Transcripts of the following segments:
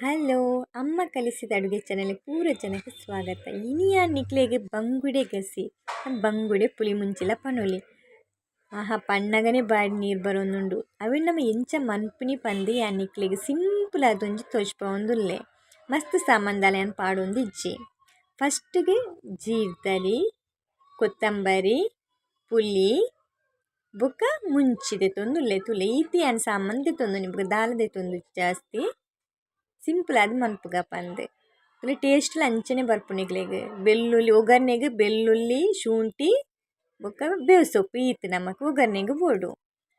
Hello ಅಮ್ಮ ಕಲಿಸಿದ ಅಡುಗೆ ಚಾನಲ್ ಪೂರ ಜನಕ್ಕೆ ಸ್ವಾಗತ ಇನಿಯ ನಿಕ್ಲೆಗೆ ಬಂಗುಡೆ ಗಸಿ ಬಂಗುಡೆ ಪುಳಿ ಮುಂಚಿಲ ಪನೊಲಿ ಆಹಾ ಪಣ್ಣಗನೆ ಬಾಡಿ ನೀರು ಬರೋನುಂಡು ಅವೆ ನಮ್ಮ ಎಂಚ ಮನ್ಪುನಿ ಪಂದು ಯಾ ನಿಕ್ಲೆಗೆ ಸಿಂಪಲ್ ಆದೊಂಜಿ ತೋಜ್ಪಾವೊಂದುಲ್ಲೆ ಮಸ್ತ್ ಸಾಮಾನ್ದಾಲೆ ಅನ್ ಪಾಡೊಂದು ಇಜ್ಜಿ ಫಸ್ಟ್ಗೆ ಜೀರ್ದರಿ ಕೊತ್ತಂಬರಿ ಪುಲಿ ಬೊಕ ಮುಂಚಿ ದೆತೊಂದುಲ್ಲೆ ತುಲೆ ಈತಿ ಅನ್ ಸಾಮಾನ್ ದೆತೊಂದು ನಿಮ್ಗೆ ದಾಲ ದೆತೊಂದು ಜಾಸ್ತಿ ಸಿಂಪಲ್ ಆದ್ ಮನ್ಪುಗ ಪಂದ್ ಟೇಸ್ಟ್ ಅಂಚನೆ ಬರ್ಪುನಿಕ್ಲೆಗ್ ಬೆಳ್ಳುಳ್ಳಿ ಒಗ್ಗರ್ನೆಗ್ ಬೆಳ್ಳುಳ್ಳಿ, ಶುಂಠಿ ಬೊಕ ಬೇವು ಸೊಪ್ಪು, ಈತ್ ನಮಕ್ ಒಗ್ಗರ್ನೆಗ್ ಬೋಡು.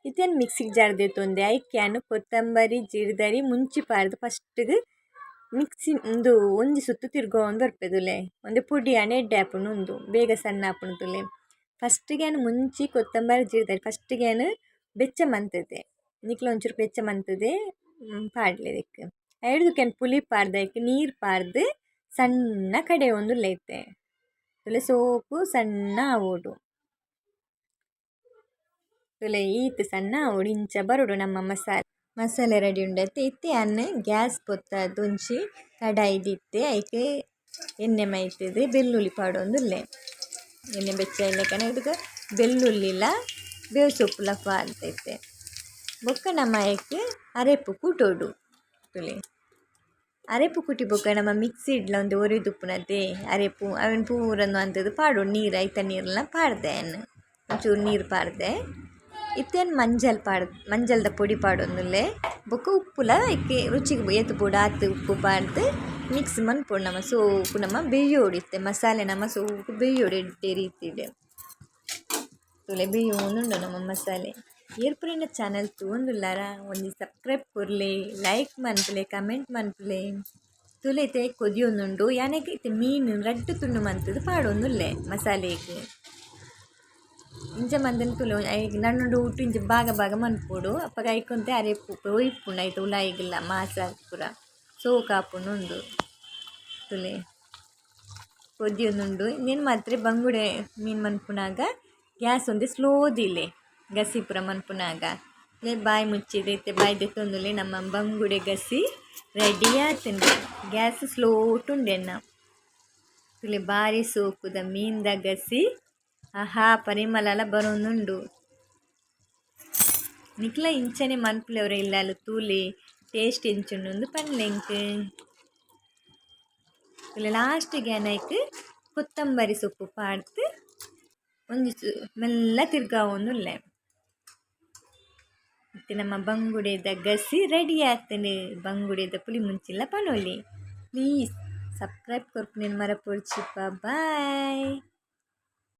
ಇತ್ತೆನ್ ಮಿಕ್ಸಿಗ್ ಜಾರ್ ತೊಂದೆ, ಐಕ್ಯಾನು, ಕೊತ್ತಂಬರಿ, ಜೀರ್ದರಿ, ಮುಂಚಿ ಪಾರ್ದು ಫಸ್ಟ್ಗೆ ಮಿಕ್ಸಿ ಒಂದು ಒಂಜಿ ಸುತ್ತು ತಿರ್ಗೋಂದ್ ಬರ್ಪೆದುಲೆ. ಒಂದೆ ಪುಡಿ ಆನೆ ಎಡ್ಡೆ ಆಪುಂಡು ಉಂದು ಬೇಗ ಸಣ್ಣ ಆಪುಂಡು ಫಸ್ಟಿಗೆ ಏನು ಮುಂಚಿ ಕೊತ್ತಂಬರಿ, ಜೀರ್ದರಿ ಏನು ಬೆಚ್ಚ ಮಂತುದೆ ನಿಕ್ಲ ಒಂಚೂರು ಬೆಚ್ಚ ಮಂತುದೆ ಪಾಡ್ಲೆ ಕೆನ್ ಪುಲಿ ಪಾಡ್ದೈಕ್ ನೀರು ಪಾರ್ದು ಸಣ್ಣ ಕಡೆ ಒಂದು ಲೇತೆ. ತುಲೆ ಸೋಪು, ಸಣ್ಣ ಓಡು. ತುಲೆ ಈತ್, ಸಣ್ಣ ಓಡಿಂಚ ಇಂಚ ಬರೋಡು ನಮ್ಮ ಮಸಾಲೆ. ಮಸಾಲೆ ರೆಡಿ ಉಂಡತ್ತೆ ಇತ್ತೆ, ಅನ್ನ, ಗ್ಯಾಸ್ ಪೊತ್ತದೊಂಜಿ ಕಡಾಯಿ ದಿತ್ತೆ ಐಕೆ ಎಣ್ಣೆ ಮೈತುದು ಬೆಳ್ಳುಳ್ಳಿ ಲೇ. ಎಣ್ಣೆ ಬೆಚ್ಚ ಇಲ್ಲಕನ ಇದಕ್ಕೆ ಬೆಳ್ಳುಳ್ಳಿಲ ಬೇವು ಸೊಪ್ಪು ಲಫ ಅಂತೈತೆ ಬೊಕ್ಕ ನಮ್ಮ ಐಕೆ ಅರೆಪು ಕೂಟೋಡು. ತುಲೆ. ಅರೆಪು ಕುಟಿ ಬೊಕ ನಮ ಮಿಕ್ಸಿ ಇಡ್ಲ ಒಂತೆ ಒರಿದುಪ್ಪುನತೆ ಅರೆಪು ಅವೆನ್ ಪೂರನ್ನು ಅಂತದು ಪಾಡೊಡು ನೀರು ಐತ ನೀರ್ಲ ಪಾಡ್ದೆ ಅನ್ನು ಒಂಚೂರು ನೀರು ಪಾಡ್ದೆ ಇತ್ತೇನು ಮಂಜಲ್ ಪಾಡ್ ಮಂಜಲ್ದ ಪೊಡಿ ಪಾಡೊಂದುಲ್ಲೆ ಬೊಕ ಉಪ್ಪುಲ ಇಕ್ಕೆ ರುಚಿಗೆ ಏತ್ ಪುಡ ಆತ್ ಉಪ್ಪು ಪಾಡ್ದ್ ಮಿಕ್ಸ್ ಮನ್ಪೊಡು ನಮ ಸೋಪು ನಮ ಬೇಯೋಡು ಇತ್ತೆ ಮಸಾಲೆ ನಮ ಸೋಪು ಬೇಯೋಡು ಎಡ್ಡೆ ರೀತಿಡ್ ತುಲೆ ಬೇಯೋಂದುಂಡು ನಮ್ಮ ಮಸಾಲೆ ಏರ್ಪುರಿನ ಚಾನಲ್ ತೊಗೊಂಡುಲ್ಲಾರ ಒಂದು ಸಬ್ಸ್ಕ್ರೈಬ್ ಕೊರ್ಲೆ ಲೈಕ್ ಮನ್ಪುಲೆ, ಕಮೆಂಟ್ ಮನ್ಪುಲೆ. ತುಲೆತೆ ಕೊದಿಯೊಂದುಂಡು ಯಾನೆಗೆ ಇತ್ತೆ ಮೀನು ರಡ್ಡ್ ತುಂಡು ಮಂತುದು ಪಾಡೊಂದುಲ್ಲೆ, ಮಸಾಲೆಗೆ. ಇಂಚ ಮಂದನ ತುಲು ಐಕ್ ನನ್ನೊಂದು ಇಂಚ ಭಾಗ ಬಾಗ ಮನ್ಪೋಡು, ಅಪ್ಪಗ ಐಕೊಂತೆ ಅರೆಪು ಒಯ್ಪುಂಡು ಆಯ್ತು ಉಲಾಯಿಗಿಲ್ಲ ಮಾಸ ಪೂರ ಸೋಕಾಪುಂಡು ಉಂಡು ತುಲೆ. ಕೊದಿಯೊಂದುಂಡು, ಇನ್ನೇನು ಮಾತ್ರ ಬಂಗುಡೆ ಮೀನು ಮನ್ಪುನಾಗ ಗ್ಯಾಸ್ ಒಂದೇ ಸ್ಲೋದಿಲ್ಲೆ ಗಸಿ ಪೂರ ಮನ್ಪುನಾಗ ಬಾಯಿ ಮುಚ್ಚಿದೆ ಬಾಯಿ ದೆತ್ತೊಂದುಲ್ಲೆ ನಮ್ಮ ಬಂಗುಡೆ ಗಸಿ ರೆಡಿ ಆತುಂಡು ಗ್ಯಾಸ್ ಸ್ಲೋ ಉಂಡೆನ್ನ ತುಲೆ ಬಾರಿ ಸೋಕುದ ಮೀನ್ದ ಗಸಿ ಆಹಾ ಪರಿಮಳ ಬರೋನುಂಡು ನಿಕ್ಲ ಇಂಚನೆ ಮನ್ಪುಲೆವ್ರ ಇಲ್ಲಾಲು ತೂಲೆ ಟೇಸ್ಟ್ ಎಂಚುಂಡು ಪನ್ಲೆಂಕ್ ತುಲೆ ಲಾಸ್ಟಿಗೆ ಏನೈಕ್ ಕೊತ್ತಂಬರಿ ಸೊಪ್ಪು ಪಾಡ್ದು ಒಂಜಿ ಮೆಲ್ಲ ತಿರ್ಗಾವೊಂದುಲ್ಲೆ ಮತ್ತು ನಮ್ಮ ಬಂಗುಡೆದ ಗಸಿ ರೆಡಿ ಆತುಂಡು ಬಂಗುಡೆದ ಪುಳಿ ಮುಂಚಿಲ ಪನೊಲಿ. ಪ್ಲೀಸ್ ಸಬ್ಸ್ಕ್ರೈಬ್ ಕೊರ್ಪುನೆನ್ ಮರ ಪೊಡ್ಚಿಪ್ಪ ಬಾಯ್